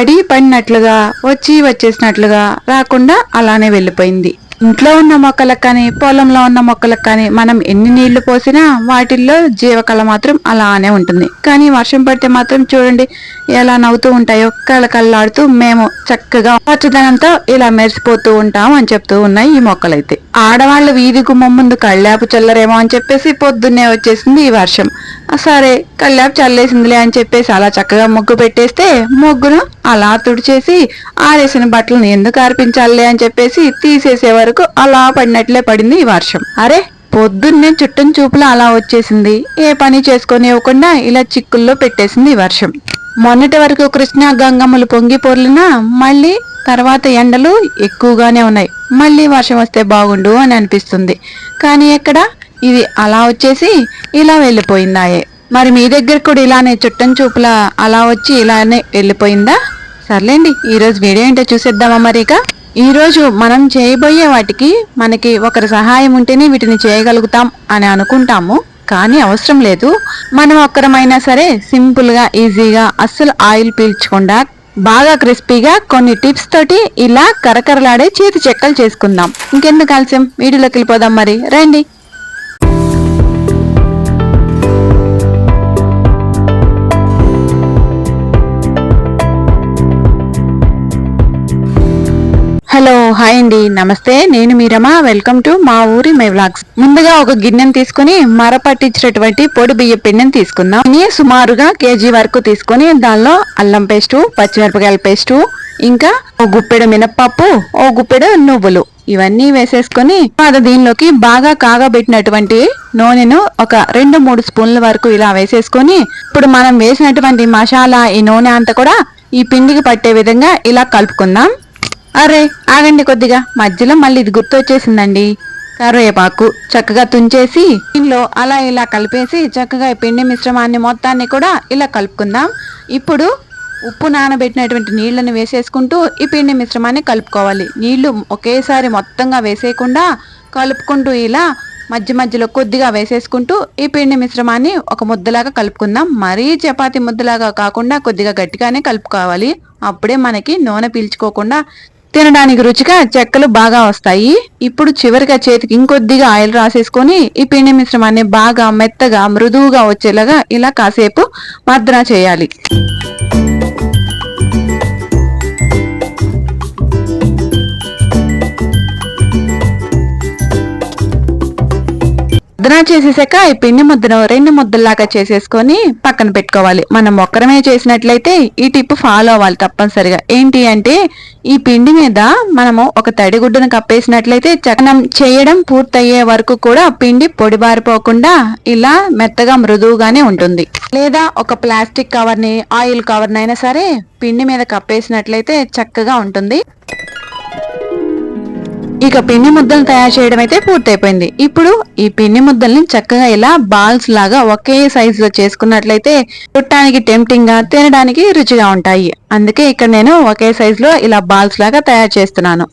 పడి పడినట్లుగా వచ్చి వచ్చేసినట్లుగా రాకుండా అలానే వెళ్ళిపోయింది. ఇంట్లో ఉన్న మొక్కలకు కానీ పొలంలో ఉన్న మొక్కలకు కానీ మనం ఎన్ని నీళ్ళు పోసినా వాటిల్లో జీవకళ మాత్రం అలానే ఉంటుంది. కానీ వర్షం పడితే మాత్రం చూడండి ఎలా నవ్వుతూ ఉంటాయో కళకళలాడుతూ మేము చక్కగా పచ్చదనంతో ఇలా మెరిసిపోతూ ఉంటాం అని చెప్తూ ఉన్నాయి ఈ మొక్కలైతే. ఆడవాళ్ళు వీధి గుమ్మం ముందు కళ్ళాపు చల్లరేమో అని చెప్పేసి పొద్దున్నే వచ్చేసింది ఈ వర్షం. సరే కళ్ళాపు చల్లేసిందిలే అని చెప్పేసి అలా చక్కగా ముగ్గు పెట్టేస్తే ముగ్గును అలా తుడిచేసి ఆరేసిన బట్టలను ఎందుకు అర్పించాలి అని చెప్పేసి తీసేసే వరకు అలా పడినట్లే పడింది ఈ వర్షం. అరే పొద్దున్నే చుట్టం చూపులు అలా వచ్చేసింది. ఏ పని చేసుకొని ఇవ్వకుండా ఇలా చిక్కుల్లో పెట్టేసింది ఈ వర్షం. మొన్నటి వరకు కృష్ణా గంగమ్మలు పొంగి పొర్లినా మళ్ళీ తర్వాత ఎండలు ఎక్కువగానే ఉన్నాయి. మళ్ళీ వర్షం వస్తే బాగుండు అని అనిపిస్తుంది. కానీ ఎక్కడ? ఇది అలా వచ్చేసి ఇలా వెళ్ళిపోయిందాయే. మరి మీ దగ్గర కూడా ఇలానే చుట్టం చూపుల అలా వచ్చి ఇలానే వెళ్ళిపోయిందా? సర్లేండి ఈరోజు వీడియో ఏంటో చూసేద్దామా మరి ఇక? ఈరోజు మనం చేయబోయే వాటికి మనకి ఒకరి సహాయం ఉంటేనే వీటిని చేయగలుగుతాం అని అనుకుంటాము. కానీ అవసరం లేదు. మనం ఒక్కరమైనా సరే సింపుల్గా ఈజీగా అస్సలు ఆయిల్ పీల్చకుండా బాగా క్రిస్పీగా కొన్ని టిప్స్ తోటి ఇలా కరకరలాడే చేతి చెక్కలు చేసుకుందాం. ఇంకెందుకు ఆలస్యం? వీడియోలోకి వెళ్ళిపోదాం మరి. రండి. హాయ్ అండి నమస్తే. నేను మీరమా వెల్కమ్ టు మా ఊరి మై వ్లాగ్స్. ముందుగా ఒక గిన్నెను తీసుకుని మర పట్టించినటువంటి పొడి బియ్య పిండిని తీసుకుందాం. ఇది సుమారుగా కేజీ వరకు తీసుకొని దానిలో అల్లం పేస్టు పచ్చిమిరపకాయల పేస్టు ఇంకా ఓ గుప్పెడు మినప్పప్పు ఓ గుప్పెడు నువ్వులు ఇవన్నీ వేసేసుకొని అది దీనిలోకి బాగా కాగబెట్టినటువంటి నూనెను ఒక రెండు మూడు స్పూన్ల వరకు ఇలా వేసేసుకొని ఇప్పుడు మనం వేసినటువంటి మసాలా ఈ నూనె అంతా కూడా ఈ పిండికి పట్టే విధంగా ఇలా కలుపుకుందాం. అరే ఆగండి కొద్దిగా. మధ్యలో మళ్ళీ ఇది గుర్తొచ్చేసిందండి. కరివేపాకు చక్కగా తుంచేసి దీనిలో అలా ఇలా కలిపేసి చక్కగా పిండి మిశ్రమాన్ని మొత్తాన్ని కూడా ఇలా కలుపుకుందాం. ఇప్పుడు ఉప్పు నానబెట్టినటువంటి నీళ్ళను వేసేసుకుంటూ ఈ పిండి మిశ్రమాన్ని కలుపుకోవాలి. నీళ్ళు ఒకేసారి మొత్తంగా వేసేయకుండా కలుపుకుంటూ ఇలా మధ్య మధ్యలో కొద్దిగా వేసేసుకుంటూ ఈ పిండి మిశ్రమాన్ని ఒక ముద్దలాగా కలుపుకుందాం. మరీ చపాతి ముద్దలాగా కాకుండా కొద్దిగా గట్టిగానే కలుపుకోవాలి. అప్పుడే మనకి నూనె పీల్చుకోకుండా తినడానికి రుచిగా చెక్కలు బాగా వస్తాయి. ఇప్పుడు చివరిగా చేతికి ఇంకొద్దిగా ఆయిల్ రాసేసుకొని ఈ పిండి మిశ్రమాన్ని బాగా మెత్తగా మృదువుగా వచ్చేలాగా ఇలా కాసేపు మద్రా చేయాలి. ముద్దన చేసేసాక ఈ పిండి ముద్దను రెండు ముద్దల్లాగా చేసేసుకొని పక్కన పెట్టుకోవాలి. మనం ఒక్కరమే చేసినట్లయితే ఈ టిప్ ఫాలో అవ్వాలి తప్పనిసరిగా. ఏంటి అంటే ఈ పిండి మీద మనము ఒక తడిగుడ్డును కప్పేసినట్లయితే చకనం చేయడం పూర్తయ్యే వరకు కూడా పిండి పొడిబారిపోకుండా ఇలా మెత్తగా మృదువుగానే ఉంటుంది. లేదా ఒక ప్లాస్టిక్ కవర్ని ఆయిల్ కవర్నైనా సరే పిండి మీద కప్పేసినట్లయితే చక్కగా ఉంటుంది. ఇక పిండి ముద్దలు తయారు చేయడం అయితే పూర్తయిపోయింది. ఇప్పుడు ఈ పిండి ముద్దల్ని చక్కగా ఇలా బాల్స్ లాగా ఒకే సైజ్లో చేసుకున్నట్లయితే చుట్టానికి టెంప్టింగ్గా తినడానికి రుచిగా ఉంటాయి. అందుకే ఇక్కడ నేను ఒకే సైజ్లో ఇలా బాల్స్ లాగా తయారు చేస్తున్నాను.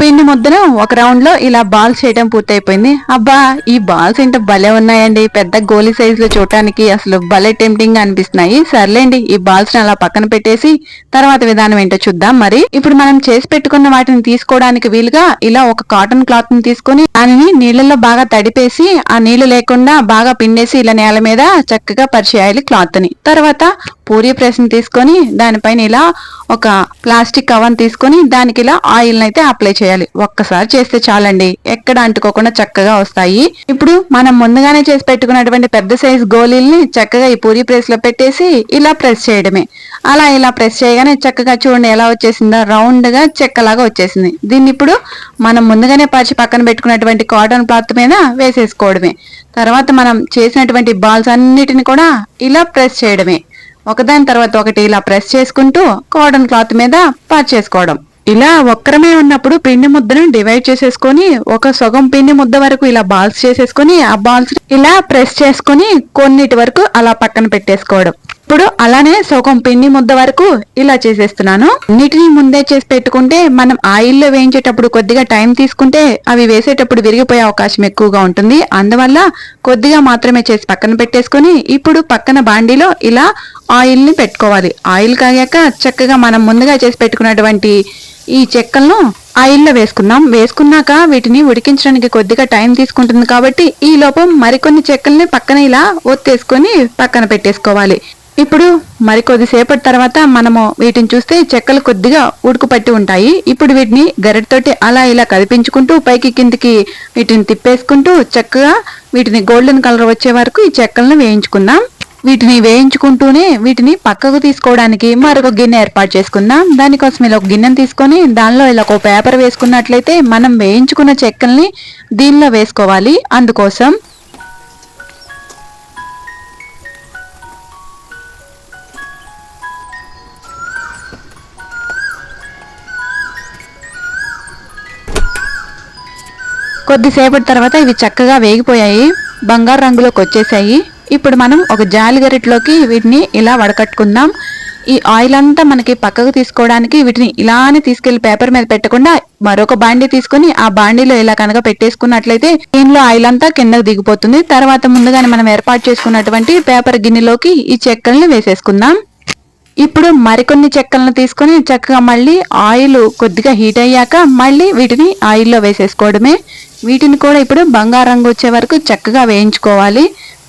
పిండి ముద్దను ఒక రౌండ్లో ఇలా బాల్స్ చేయడం పూర్తయిపోయింది. అబ్బా ఈ బాల్స్ ఏంటో భలే ఉన్నాయండి. పెద్ద గోలీ సైజ్లో చూడటానికి అసలు భలే టెంప్టింగ్గా అనిపిస్తున్నాయి. సర్లేండి ఈ బాల్స్ని అలా పక్కన పెట్టేసి తర్వాత విధానం ఏంటో చూద్దాం మరి. ఇప్పుడు మనం చేసి పెట్టుకున్న వాటిని తీసుకోవడానికి వీలుగా ఇలా ఒక కాటన్ క్లాత్ని తీసుకొని దానిని నీళ్ళలో బాగా తడిపేసి ఆ నీళ్ళు లేకుండా బాగా పిండేసి ఇలా నేల మీద చక్కగా పరిచేయాలి క్లాత్ని తర్వాత పూరి ప్రెస్ని తీసుకొని దానిపైన ఇలా ఒక ప్లాస్టిక్ కవర్ తీసుకొని దానికి ఇలా ఆయిల్ని అయితే అప్లై చేయాలి. ఒక్కసారి చేస్తే చాలండి. ఎక్కడ అంటుకోకుండా చక్కగా వస్తాయి. ఇప్పుడు మనం ముందుగానే చేసి పెట్టుకున్నటువంటి పెద్ద సైజ్ గోళీల్ని చక్కగా ఈ పూరి ప్రెస్లో పెట్టేసి ఇలా ప్రెస్ చేయడమే. అలా ఇలా ప్రెస్ చేయగానే చక్కగా చూడండి ఎలా వచ్చేసిందో. రౌండ్గా చెక్కలాగా వచ్చేసింది. దీన్ని ఇప్పుడు మనం ముందుగానే పరిచి పక్కన పెట్టుకున్నటువంటి కాటన్ క్లాత్ మీద వేసేసుకోవడమే. తర్వాత మనం చేసినటువంటి బాల్స్ అన్నిటిని కూడా ఇలా ప్రెస్ చేయడమే. ఒకదాని తర్వాత ఒకటి ఇలా ప్రెస్ చేసుకుంటూ కాటన్ క్లాత్ మీద చేసుకోవడం. ఇలా ఒక్కరమే ఉన్నప్పుడు పిండి ముద్దను డివైడ్ చేసేసుకొని ఒక సగం పిండి ముద్ద వరకు ఇలా బాల్స్ చేసేసుకొని ఆ బాల్స్ ఇలా ప్రెస్ చేసుకొని కొన్నిటి వరకు అలా పక్కన పెట్టేసుకోవడం. ఇప్పుడు అలానే సగం పిండి ముద్ద వరకు ఇలా చేసేస్తున్నాను. నీటిని ముందే చేసి పెట్టుకుంటే మనం ఆయిల్లో వేయించేటప్పుడు కొద్దిగా టైం తీసుకుంటే అవి వేసేటప్పుడు విరిగిపోయే అవకాశం ఎక్కువగా ఉంటుంది. అందువల్ల కొద్దిగా మాత్రమే చేసి పక్కన పెట్టేసుకొని ఇప్పుడు పక్కన బాండీలో ఇలా ఆయిల్ని పెట్టుకోవాలి. ఆయిల్ కాగాక చక్కగా మనం ముందుగా చేసి పెట్టుకున్నటువంటి ఈ చెక్కలను ఆయిల్లో వేసుకున్నాం. వేసుకున్నాక వీటిని ఉడికించడానికి కొద్దిగా టైం తీసుకుంటుంది కాబట్టి ఈ లోపం మరికొన్ని చెక్కల్ని పక్కన ఇలా ఒత్తేసుకొని పక్కన పెట్టేసుకోవాలి. ఇప్పుడు మరి కొద్దిసేపటి తర్వాత మనము వీటిని చూస్తే చెక్కలు కొద్దిగా ఉడుకు పట్టి ఉంటాయి. ఇప్పుడు వీటిని గరిటతోటి అలా ఇలా కదిపించుకుంటూ పైకి కిందికి వీటిని తిప్పేసుకుంటూ చక్కగా వీటిని గోల్డెన్ కలర్ వచ్చే వరకు ఈ చెక్కలను వేయించుకుందాం. వీటిని వేయించుకుంటూనే వీటిని పక్కకు తీసుకోవడానికి మరొక గిన్నె ఏర్పాటు చేసుకుందాం. దానికోసం ఇలా ఒక గిన్నెను తీసుకొని దానిలో ఇలా ఒక పేపర్ వేసుకున్నట్లయితే మనం వేయించుకున్న చెక్కల్ని దీనిలో వేసుకోవాలి. అందుకోసం కొద్దిసేపటి తర్వాత ఇవి చక్కగా వేగిపోయాయి బంగారు రంగులోకి వచ్చేసాయి. ఇప్పుడు మనం ఒక జాలి గరిటలోకి వీటిని ఇలా వడకట్టుకుందాం. ఈ ఆయిల్ అంతా మనకి పక్కకు తీసుకోవడానికి వీటిని ఇలానే తీసుకెళ్ళి పేపర్ మీద పెట్టకుండా మరొక బాండీ తీసుకుని ఆ బాండీలో ఇలా కనుక పెట్టేసుకున్నట్లయితే దీనిలో ఆయిల్ అంతా కిందకు దిగిపోతుంది. తర్వాత ముందుగానే మనం ఏర్పాటు చేసుకున్నటువంటి పేపర్ గిన్నెలోకి ఈ చెక్కల్ని వేసేసుకుందాం. ఇప్పుడు మరికొన్ని చెక్కలను తీసుకొని చక్కగా మళ్ళీ ఆయిల్ కొద్దిగా హీట్ అయ్యాక మళ్ళీ వీటిని ఆయిల్లో వేసేసుకోవడమే. వీటిని కూడా ఇప్పుడు బంగారు రంగు వచ్చే వరకు చక్కగా వేయించుకోవాలి.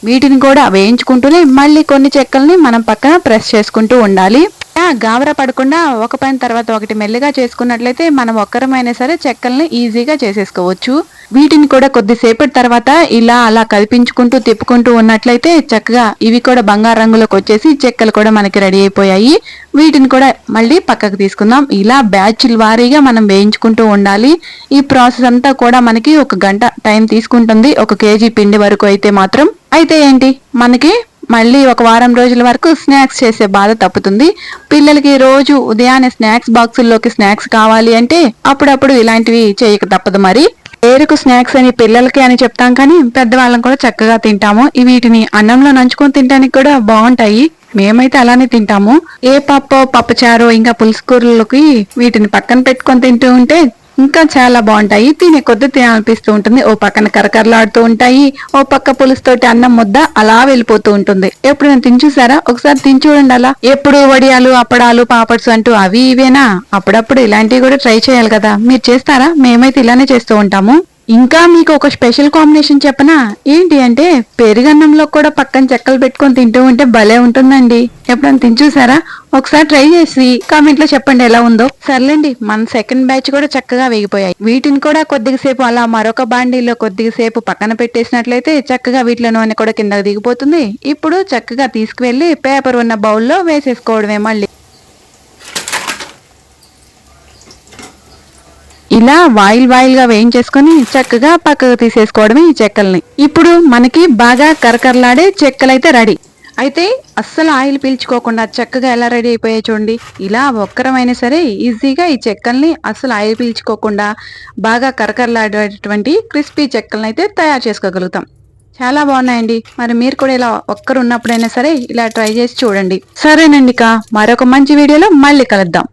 వీటిని కూడా వేయించుకుంటూనే మళ్ళీ కొన్ని చెక్కల్ని మనం పక్కన ప్రెస్ చేసుకుంటూ ఉండాలి. గావర పడకుండా ఒక పైన తర్వాత ఒకటి మెల్లిగా చేసుకున్నట్లయితే మనం ఒక్కరమైనా సరే చెక్కల్ని ఈజీగా చేసేసుకోవచ్చు. వీటిని కూడా కొద్దిసేపటి తర్వాత ఇలా అలా కదిపించుకుంటూ తిప్పుకుంటూ ఉన్నట్లయితే చక్కగా ఇవి కూడా బంగారు రంగులోకి వచ్చేసి చెక్కలు కూడా మనకి రెడీ అయిపోయాయి. వీటిని కూడా మళ్ళీ పక్కకు తీసుకుందాం. ఇలా బ్యాచ్ల వారీగా మనం వేయించుకుంటూ ఉండాలి. ఈ ప్రాసెస్ అంతా కూడా మనకి ఒక గంట టైం తీసుకుంటుంది. ఒక కేజీ పిండి వరకు అయితే మాత్రం. అయితే ఏంటి? మనకి మళ్ళీ ఒక వారం రోజుల వరకు స్నాక్స్ చేసే బాధ తప్పుతుంది. పిల్లలకి రోజు ఉదయాన్నే స్నాక్స్ బాక్సుల్లోకి స్నాక్స్ కావాలి అంటే అప్పుడప్పుడు ఇలాంటివి చేయక తప్పదు మరి. పేరుకు స్నాక్స్ అని పిల్లలకి అని చెప్తాం కానీ పెద్దవాళ్ళం కూడా చక్కగా తింటాము. ఈ వీటిని అన్నంలో నంచుకొని తినడానికి కూడా బాగుంటాయి. మేమైతే అలానే తింటాము. ఏ పప్పు పప్పుచారు ఇంకా పులుసుకూరలకి వీటిని పక్కన పెట్టుకొని తింటూ ఉంటే ఇంకా చాలా బాగుంటాయి. తినే కొద్ది తినాలనిపిస్తూ ఉంటుంది. ఓ పక్కన కరకరలాడుతూ ఉంటాయి. ఓ పక్క పులుసుతోటి అన్నం ముద్ద అలా వెళ్ళిపోతూ ఉంటుంది. ఎప్పుడు నేను తిని చూసారా? ఒకసారి తిని చూడండి అలా. ఎప్పుడు వడియాలు అప్పడాలు పాపడ్స్ అంటూ అవి ఇవేనా? అప్పుడప్పుడు ఇలాంటివి కూడా ట్రై చేయాలి కదా. మీరు చేస్తారా? మేమైతే ఇలానే చేస్తూ ఉంటాము. ఇంకా మీకు ఒక స్పెషల్ కాంబినేషన్ చెప్పనా? ఏంటి అంటే పెరుగన్నంలో కూడా పక్కన చెక్కలు పెట్టుకొని తింటూ ఉంటే భలే ఉంటుందండి. ఎప్పుడైనా తిని చూసారా? ఒకసారి ట్రై చేసి కామెంట్లో చెప్పండి ఎలా ఉందో. సర్లేండి మన సెకండ్ బ్యాచ్ కూడా చక్కగా వేగిపోయాయి. వీటిని కూడా కొద్దిగా సేపు అలా మరొక బాండీలో కొద్దిగా సేపు పక్కన పెట్టేసినట్లయితే చక్కగా వీటిలో నూనె కూడా కిందకి దిగిపోతుంది. ఇప్పుడు చక్కగా తీసుకువెళ్ళి పేపర్ ఉన్న బౌల్లో వేసేసుకోవడమే మళ్ళీ. ఇలా వాయిల్ వాయిల్గా వేయించేసుకొని చక్కగా పక్కకు తీసేసుకోవడమే ఈ చెక్కల్ని. ఇప్పుడు మనకి బాగా కరకరలాడే చెక్కలైతే రెడీ. అయితే అస్సలు ఆయిల్ పీల్చుకోకుండా చక్కగా ఎలా రెడీ అయిపోయాయి చూడండి. ఇలా ఒక్కరమైనా సరే ఈజీగా ఈ చెక్కల్ని అస్సలు ఆయిల్ పీల్చుకోకుండా బాగా కరకరలాడేటువంటి క్రిస్పీ చెక్కల్ని అయితే తయారు చేసుకోగలుగుతాం. చాలా బాగున్నాయండి. మరి మీరు కూడా ఇలా ఒక్కరు ఉన్నప్పుడైనా సరే ఇలా ట్రై చేసి చూడండి. సరేనండి ఇక మరొక మంచి వీడియోలో మళ్ళీ కలుద్దాం.